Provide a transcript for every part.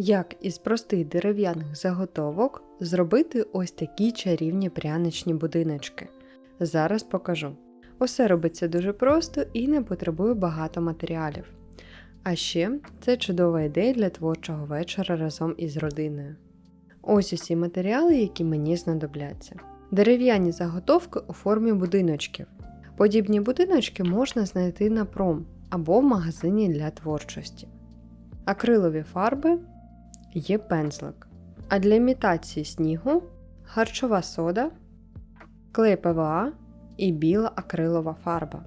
Як із простих дерев'яних заготовок зробити ось такі чарівні пряничні будиночки. Зараз покажу. Усе робиться дуже просто і не потребує багато матеріалів. А ще це чудова ідея для творчого вечора разом із родиною. Ось усі матеріали, які мені знадобляться. Дерев'яні заготовки у формі будиночків. Подібні будиночки можна знайти на пром або в магазині для творчості. Акрилові фарби є пензлик. А для імітації снігу харчова сода, клей ПВА і біла акрилова фарба.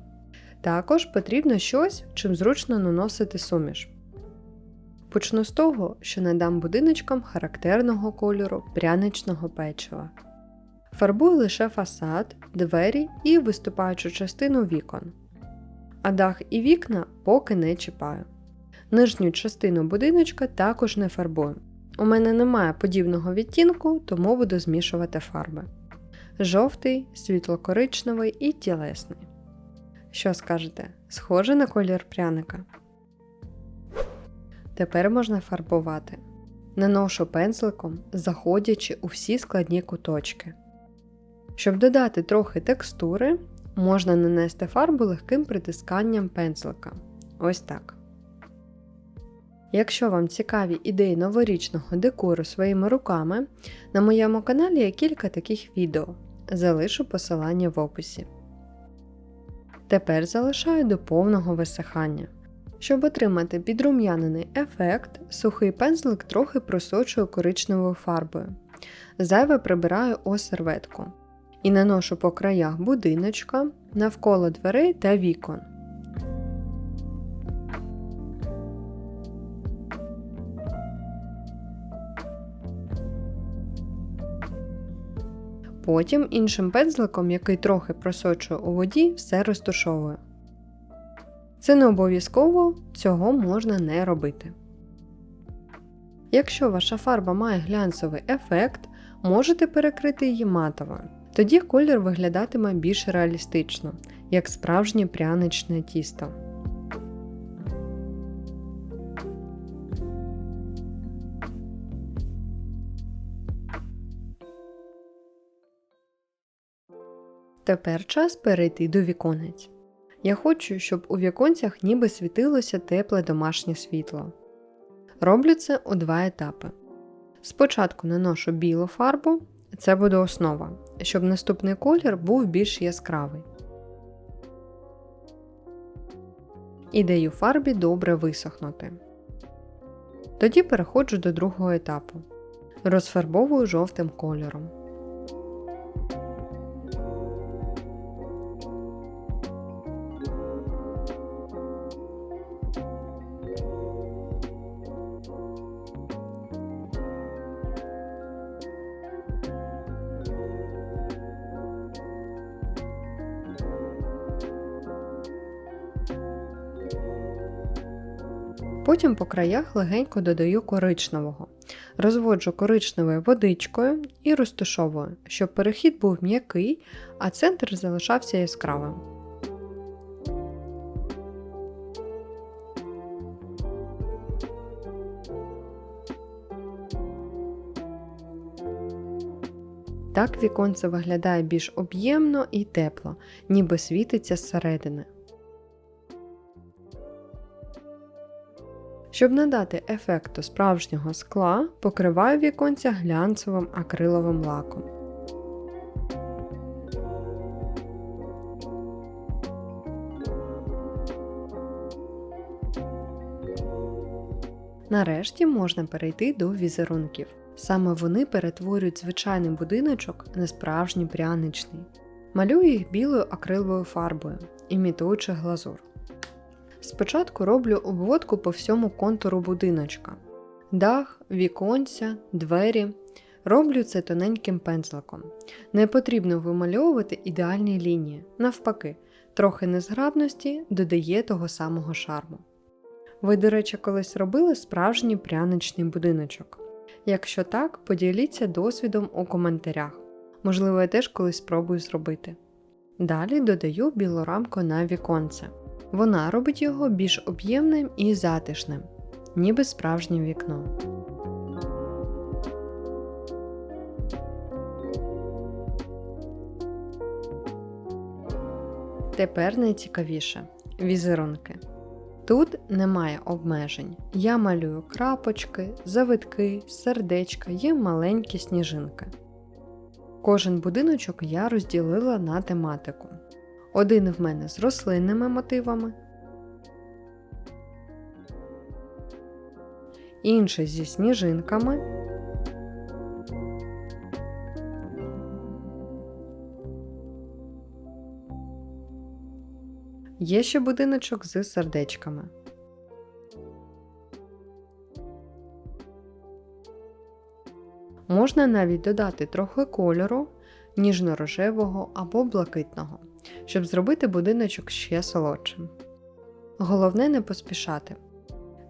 Також потрібно щось, чим зручно наносити суміш. Почну з того, що надам будиночкам характерного кольору пряничного печива. Фарбую лише фасад, двері і виступаючу частину вікон. А дах і вікна поки не чіпаю. Нижню частину будиночка також не фарбую. У мене немає подібного відтінку, тому буду змішувати фарби. Жовтий, світло-коричневий і тілесний. Що скажете, схоже на колір пряника? Тепер можна фарбувати. Наношу пензликом, заходячи у всі складні куточки. Щоб додати трохи текстури, можна нанести фарбу легким притисканням пензлика. Ось так. Якщо вам цікаві ідеї новорічного декору своїми руками, на моєму каналі є кілька таких відео. Залишу посилання в описі. Тепер залишаю до повного висихання. Щоб отримати підрум'янений ефект, сухий пензлик трохи просочую коричневою фарбою. Зайве прибираю у серветку і наношу по краях будиночка навколо дверей та вікон. Потім іншим пензликом, який трохи просочую у воді, все розтушовую. Це не обов'язково, цього можна не робити. Якщо ваша фарба має глянцевий ефект, можете перекрити її матовою. Тоді колір виглядатиме більш реалістично, як справжнє пряничне тісто. Тепер час перейти до віконець. Я хочу, щоб у віконцях ніби світилося тепле домашнє світло. Роблю це у два етапи. Спочатку наношу білу фарбу, це буде основа, щоб наступний колір був більш яскравий. І даю фарбі добре висохнути. Тоді переходжу до другого етапу. Розфарбовую жовтим кольором. Потім по краях легенько додаю коричневого. Розводжу коричневою водичкою і розташовую, щоб перехід був м'який, а центр залишався яскравим. Так віконце виглядає більш об'ємно і тепло, ніби світиться зсередини. Щоб надати ефекту справжнього скла, покриваю віконця глянцевим акриловим лаком. Нарешті можна перейти до візерунків. Саме вони перетворюють звичайний будиночок на справжній пряничний. Малюю їх білою акриловою фарбою, імітуючи глазур. Спочатку роблю обводку по всьому контуру будиночка. Дах, віконця, двері. Роблю це тоненьким пензликом. Не потрібно вимальовувати ідеальні лінії. Навпаки, трохи незграбності додає того самого шарму. Ви, до речі, колись робили справжній пряничний будиночок. Якщо так, поділіться досвідом у коментарях. Можливо, я теж колись спробую зробити. Далі додаю білу рамку на віконце. Вона робить його більш об'ємним і затишним, ніби справжнє вікно. Тепер найцікавіше візерунки. Тут немає обмежень. Я малюю крапочки, завитки, сердечка є маленькі сніжинки. Кожен будиночок я розділила на тематику. Один в мене з рослинними мотивами, інший зі сніжинками. Є ще будиночок з сердечками. Можна навіть додати трохи кольору, ніжно-рожевого або блакитного, щоб зробити будиночок ще солодшим. Головне не поспішати.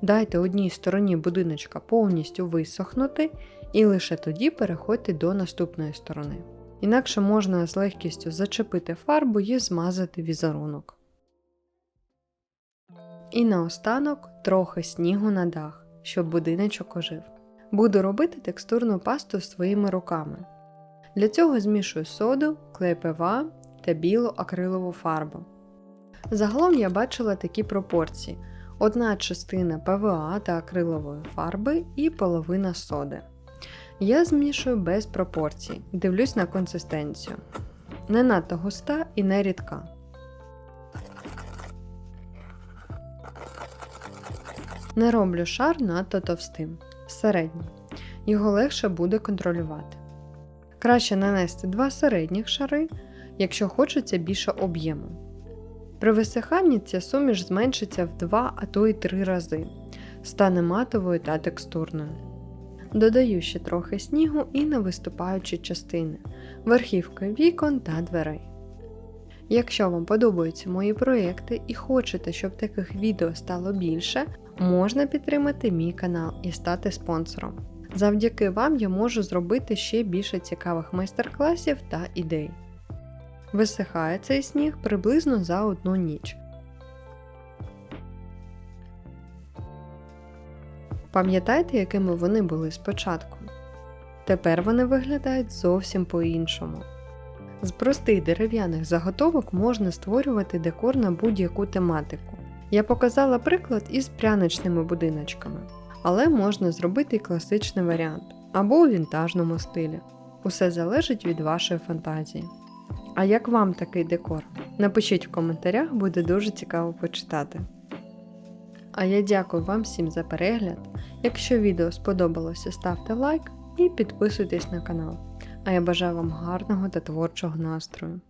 Дайте одній стороні будиночка повністю висохнути і лише тоді переходьте до наступної сторони. Інакше можна з легкістю зачепити фарбу і змазати візерунок. І наостанок трохи снігу на дах, щоб будиночок ожив. Буду робити текстурну пасту своїми руками. Для цього змішую соду, клей ПВА та білу акрилову фарбу. Загалом я бачила такі пропорції: одна частина ПВА та акрилової фарби і половина соди. Я змішую без пропорцій, дивлюсь на консистенцію. Не надто густа і не рідка. Не роблю шар надто товстим, середній. Його легше буде контролювати. Краще нанести два середніх шари, якщо хочеться більше об'єму. При висиханні ця суміш зменшиться в 2, а то й 3 рази, стане матовою та текстурною. Додаю ще трохи снігу і на виступаючі частини, верхівки вікон та дверей. Якщо вам подобаються мої проекти і хочете, щоб таких відео стало більше, можна підтримати мій канал і стати спонсором. Завдяки вам я можу зробити ще більше цікавих майстер-класів та ідей. Висихає цей сніг приблизно за одну ніч. Пам'ятаєте, якими вони були спочатку? Тепер вони виглядають зовсім по-іншому. З простих дерев'яних заготовок можна створювати декор на будь-яку тематику. Я показала приклад із пряничними будиночками, але можна зробити і класичний варіант або у вінтажному стилі. Усе залежить від вашої фантазії. А як вам такий декор? Напишіть в коментарях, буде дуже цікаво почитати. А я дякую вам всім за перегляд. Якщо відео сподобалося, ставте лайк і підписуйтесь на канал. А я бажаю вам гарного та творчого настрою.